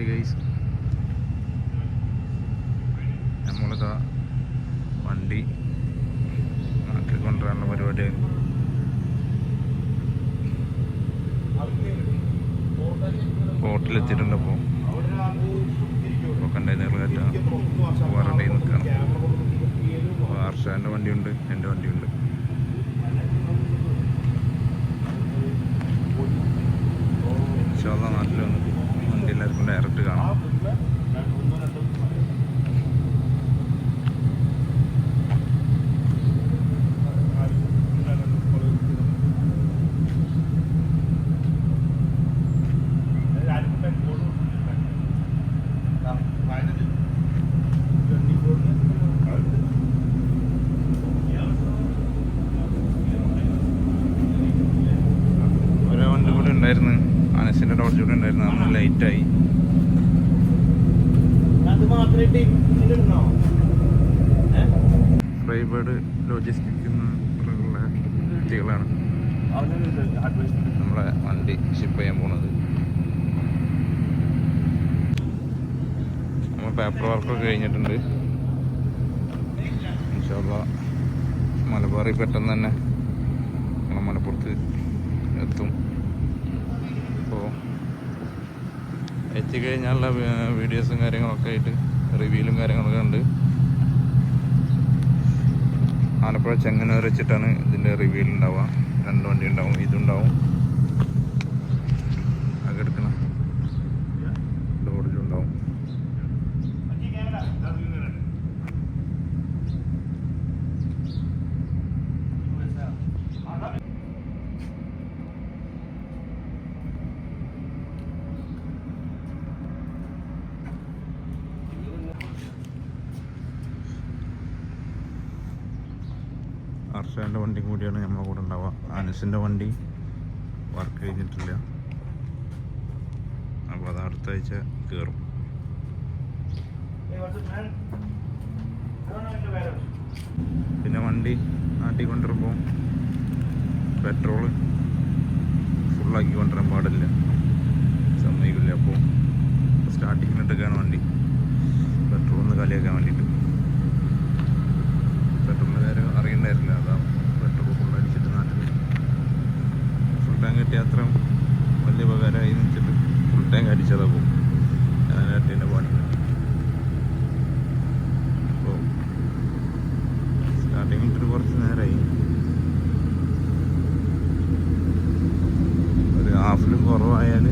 Hi guys നമ്മളിതാ വണ്ടി നാട്ടിൽ കൊണ്ടുവരാനുള്ള പരിപാടി പോർട്ടിലെത്തിയിട്ടുണ്ട് അപ്പോൾ കണ്ടെയ്നർ കയറ്റാം. പോകാറുണ്ട് നിൽക്കണം. അപ്പോൾ ഹർഷാന്റെ വണ്ടിയുണ്ട് എന്റെ വണ്ടിയുണ്ട്. ഇൻഷാല്ല നാട്ടിൽ വന്നിട്ട് എല്ലാവർക്കും ഡയറക്റ്റ് കാണാം. കൂടെ ഉണ്ടായിരുന്നു നമ്മൾ ലൈറ്റായി? ഫ്രൈബേർഡ് ലോജിസ്റ്റിക് എന്നുള്ള വ്യക്തികളാണ് അവനൊരു advice. നമ്മളെ വണ്ടി ഷിപ്പ് ചെയ്യാൻ പോണത്. നമ്മൾ പേപ്പർ വർക്കൊക്കെ കഴിഞ്ഞിട്ടുണ്ട്. ഇൻഷാല്ല മലബാറിൽ പെട്ടെന്ന് തന്നെ നമ്മളെ മലപ്പുറത്ത് എത്തും അപ്പോൾ എത്തിക്കഴിഞ്ഞാലുള്ള വീഡിയോസും കാര്യങ്ങളൊക്കെ ആയിട്ട് റിവ്യൂലും കാര്യങ്ങളൊക്കെ ഉണ്ട് ആലപ്പുഴ ചെങ്ങന്നൂർ വെച്ചിട്ടാണ് ഇതിന്റെ റിവ്യൂലുണ്ടാവുക രണ്ട് വണ്ടി ഉണ്ടാവും ഇതുണ്ടാവും ഹർഷേന്റെ വണ്ടി കൂടിയാണ് നമ്മളെ കൂടെ ഉണ്ടാവുക. അനസിന്റെ വണ്ടി വർക്ക് കഴിഞ്ഞിട്ടില്ല. അപ്പോൾ അത് അടുത്ത ആഴ്ച കയറും. പിന്നെ വണ്ടി നാട്ടിൽ കൊണ്ടുവരുമ്പോൾ പെട്രോൾ ഫുള്ളാക്കി കൊണ്ടുവരാൻ പാടില്ല. സമ്മതിക്കില്ല. അപ്പോൾ സ്റ്റാർട്ടിങ്ങിലിട്ടൊക്കെയാണ് വണ്ടി. പെട്രോൾ ഒന്ന് കാലിയാക്കാൻ വേണ്ടിയിട്ട്. പെട്രോളിന്റെ കാര്യം അറിയണ്ടായിരുന്നില്ല അതാണ് പെട്രോൾ ഫുൾ അടിച്ചിട്ട് നാട്ടിൽ. ഫുൾ ടാങ്ക് കിട്ടിയ അത്ര വലിയ ഉപകാരമായി എന്ന് വെച്ചിട്ട് ഫുൾ ടാങ്ക് അടിച്ചതാ പോകും ഞാനാട്ടിന്റെ പണി അപ്പോൾ സ്റ്റാർട്ടിങ് ഇട്ടിട്ട് കുറച്ച് നേരമായി ഒരു ഹാഫിലും കുറവായാൽ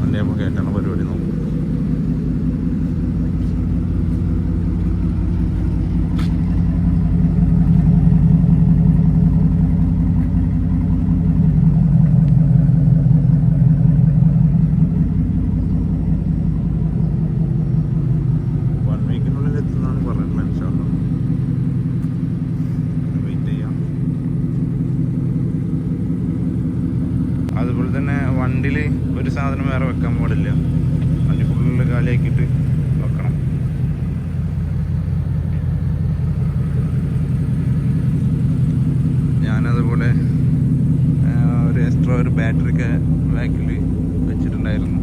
വണ്ടി കയറ്റണ പരിപാടി നോക്കും. അതുപോലെ തന്നെ വണ്ടിയിൽ ഒരു സാധനം വേറെ വെക്കാൻ പാടില്ല. വണ്ടി ഫുള്ള് കാലിയാക്കിയിട്ട് വെക്കണം. ഞാനതുപോലെ ഒരു എക്സ്ട്രാ ഒരു ബാറ്ററി ഒക്കെ ബാക്കിൽ വെച്ചിട്ടുണ്ടായിരുന്നു.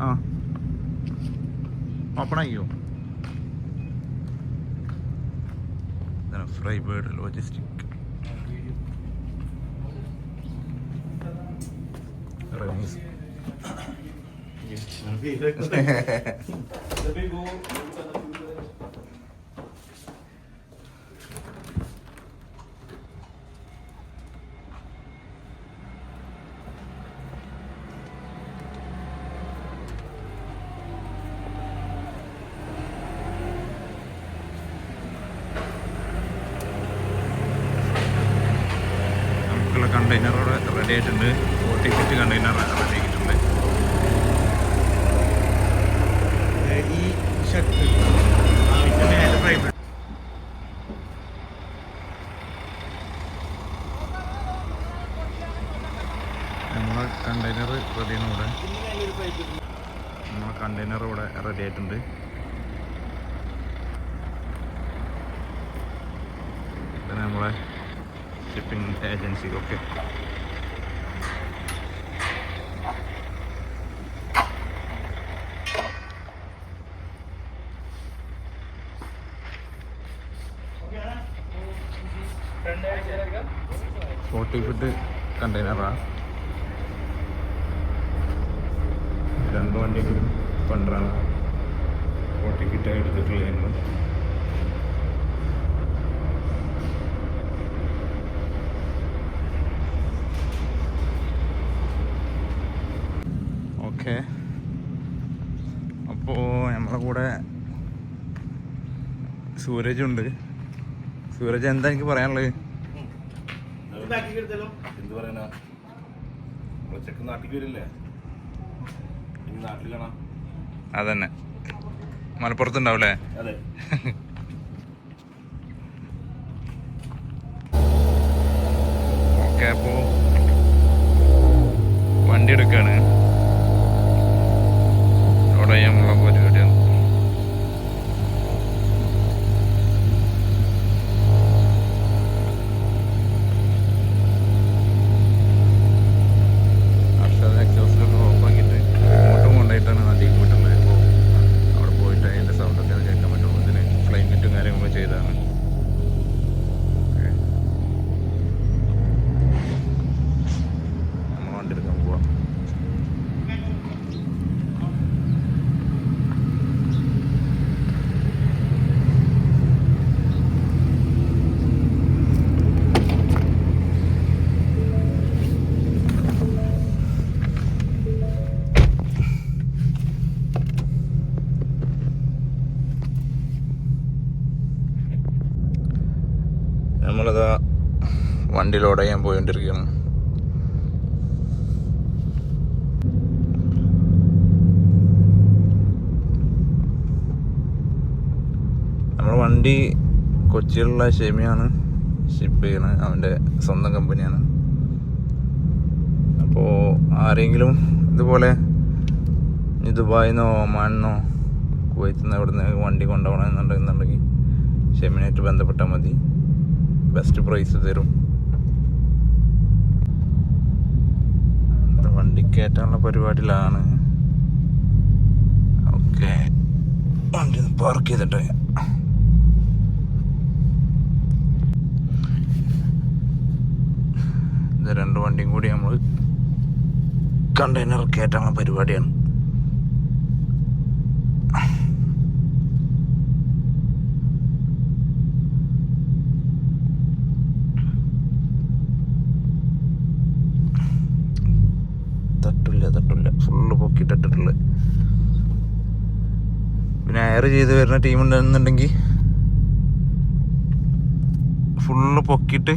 ആ ഇതാണ് ഫ്രൈ ബേർഡ് ലോജിസ്റ്റിക് റമീസ് ആയിട്ടുണ്ട് ഫോർട്ടി ഫിറ്റ് കണ്ടെയ്നർ റെഡി ആക്കിയിട്ടുണ്ട്. ഈ ഷർട്ട് മേലെ ഫ്രൈ നമ്മളെ കണ്ടെയ്നർ റെഡിയാണ് ഇവിടെ. നമ്മളെ കണ്ടെയ്നർ ഇവിടെ റെഡി ആയിട്ടുണ്ട്. ഇതാണ് നമ്മളെ ഷിപ്പിംഗ് ഏജൻസിക്കൊക്കെ ഫിറ്റ് കണ്ടെയ്നറാണ് രണ്ട് വണ്ടി പണ്ടാണ് ഫോർട്ടി ഫിറ്റായി എടുത്തിട്ടുള്ള ഓക്കെ. അപ്പോൾ നമ്മളെ കൂടെ സൂരജുണ്ട്. സൂരജ് എന്താ എനിക്ക് പറയാനുള്ളത്? എടുത്തല്ലോ എന്ത് പറയാനാ? നമ്മളെ ചെക്ക് നാട്ടിലേക്ക് വരില്ലേ? ഇനി നാട്ടിൽ കാണാം. അതന്നെ. മലപ്പുറത്തുണ്ടാവൂലേ അതെ. ഓക്കെ അപ്പോൾ വണ്ടി എടുക്കാണ്. അവിടെ ചെയ്യാനുള്ള പരിപാടിയാണ് വണ്ടി ലോഡ് ചെയ്യാൻ പോയിക്കൊണ്ടിരിക്കുകയാണ് നമ്മുടെ വണ്ടി കൊച്ചിയിലുള്ള ഷെമിയാണ് ഷിപ്പ് ചെയ്യണത് അവന്റെ സ്വന്തം കമ്പനിയാണ്. അപ്പോൾ ആരെങ്കിലും ഇതുപോലെ ദുബായിൽ നിന്നോ ഒമാനിന്നോ കുവൈത്തിൽ നിന്ന് എവിടെ നിന്ന് വണ്ടി കൊണ്ടുപോകണമെന്നുണ്ടെന്നുണ്ടെങ്കിൽ ഷെമിനായിട്ട് ബന്ധപ്പെട്ടാൽ മതി. ബെസ്റ്റ് പ്രൈസ് തരും ഇത് വണ്ടി കയറ്റാനുള്ള പരിപാടിയിലാണ്. ഓക്കെ. വണ്ടി ഒന്ന് പാർക്ക് ചെയ്തിട്ട് ഇത് രണ്ട് വണ്ടിയും കൂടി നമ്മൾ കണ്ടെയ്നർ കയറ്റാനുള്ള പരിപാടിയാണ്. ചെയ്ത് വരുന്ന ടീം ഉണ്ടെന്നുണ്ടെങ്കിൽ ഫുള്ള് പൊക്കിയിട്ട്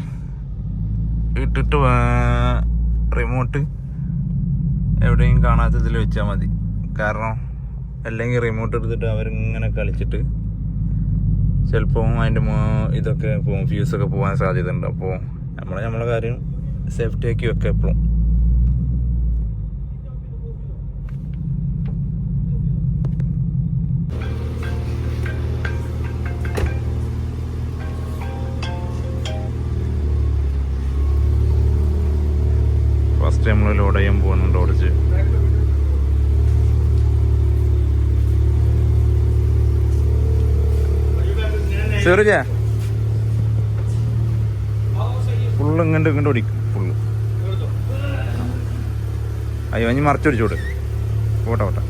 ഇട്ടിട്ട് റിമോട്ട് എവിടെയും കാണാത്ത ഇതിൽ വെച്ചാൽ മതി. കാരണം അല്ലെങ്കിൽ റിമോട്ട് എടുത്തിട്ട് അവരിങ്ങനെ കളിച്ചിട്ട് ചിലപ്പോൾ അതിന്റെ ഇതൊക്കെ ഫ്യൂസൊക്കെ പോകാൻ സാധ്യത ഉണ്ട് അപ്പോൾ നമ്മൾ നമ്മളെ കാര്യം സേഫ്റ്റി ആക്കി വെക്കാം എപ്പോഴും ഫസ്റ്റ് നമ്മൾ ലോഡ് ചെയ്യാൻ പോകുന്നുണ്ട് ഓടിച്ച്. സൂരജ? ഫുള്ള് ഇങ്ങോട്ട് ഇങ്ങോട്ട് ഓടിക്കും ഫുള്ള് അയ്യോ ഇനി മറച്ചൊടിച്ചോട് പോട്ടെ പോട്ടെ.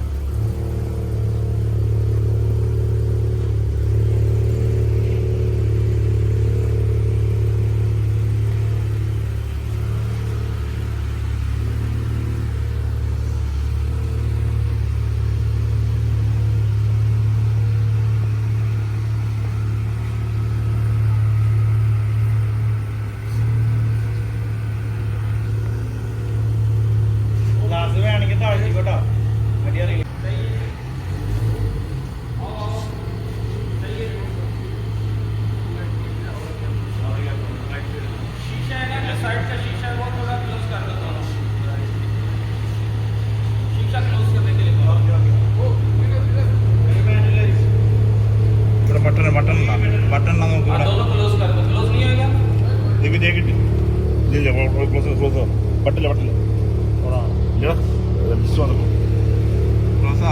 പട്ടില്ല പട്ടില്ല.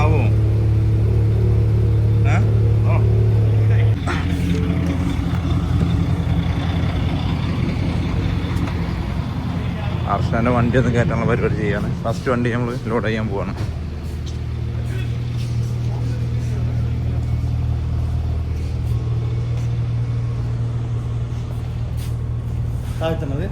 ആവോ? അർഷാന്റെ വണ്ടി ഒന്ന് കയറ്റാനുള്ള പരിപാടി ചെയ്യാണ്. ഫസ്റ്റ് വണ്ടി നമ്മൾ ലോഡ് ചെയ്യാൻ പോവാണ്. താഴ്ത്തണത്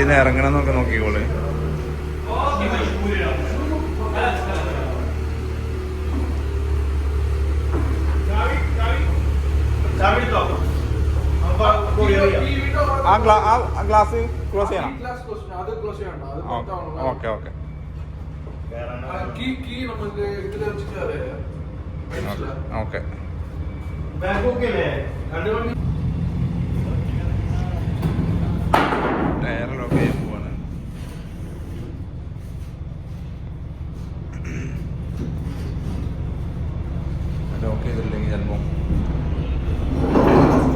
വണ്ടിയിൽ നിന്ന് ഇറങ്ങണം എന്നൊക്കെ നോക്കിക്കോൾ ആ ഗ്ലാസ് ക്ലോസ് ചെയ്യണം. Okay okay. Okay bank okay രണ്ട് വണ്ടി ടയർ ലോക്ക് ചെയ്യാൻ പോവാണ് ലോക്ക് ചെയ്തില്ലെങ്കിൽ ചിലപ്പോൾ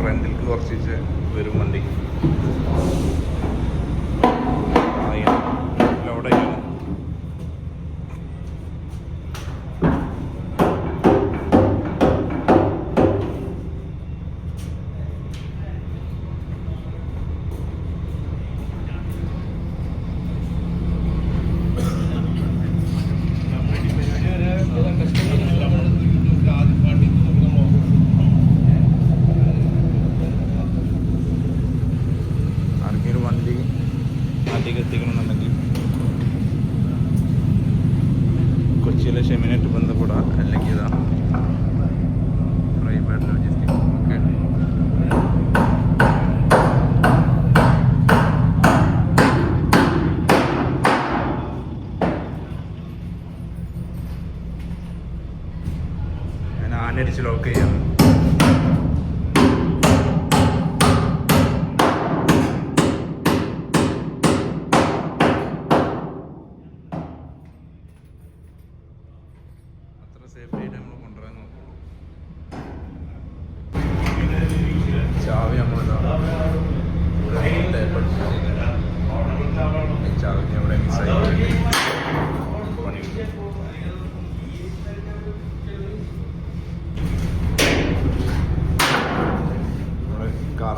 ഫ്രണ്ടിലേക്ക് കുറച്ച് വരും വണ്ടി.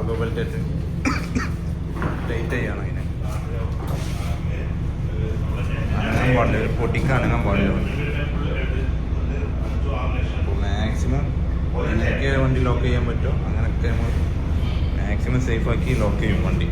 ഇട്ട് ടൈറ്റ് ചെയ്യണം അതിനെ. അനങ്ങാൻ പാടില്ല ഒരു പൊട്ടിക്ക് അനങ്ങാൻ പാടില്ല. മാക്സിമം എനിക്ക് വണ്ടി ലോക്ക് ചെയ്യാൻ പറ്റുമോ? അങ്ങനെയൊക്കെ നമ്മൾ മാക്സിമം സേഫ് ആക്കി ലോക്ക് ചെയ്യും വണ്ടി.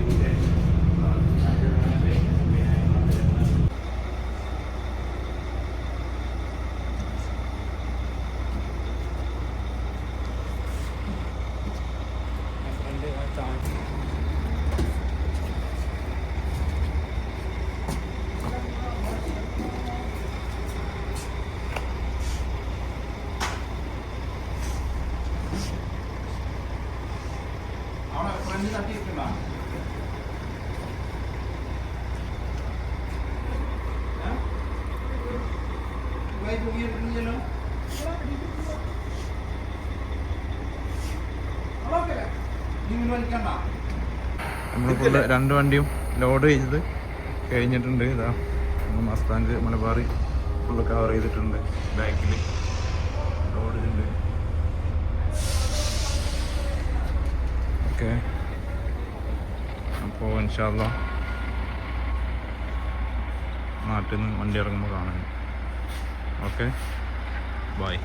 നമ്മൾ ഫുള്ള് രണ്ട് വണ്ടിയും ലോഡ് ചെയ്തത് കഴിഞ്ഞിട്ടുണ്ട്. ഇതാ മസ്താങ്ക് മലബാറി ഫുള്ള് കവർ ചെയ്തിട്ടുണ്ട് ബാക്കിൽ ലോഡ് ഉണ്ട് ഓക്കെ. അപ്പോൾ ഇൻഷാല്ല നാട്ടിൽ നിന്ന് വണ്ടി ഇറങ്ങുമ്പോൾ കാണാൻ ഓക്കെ. ബൈ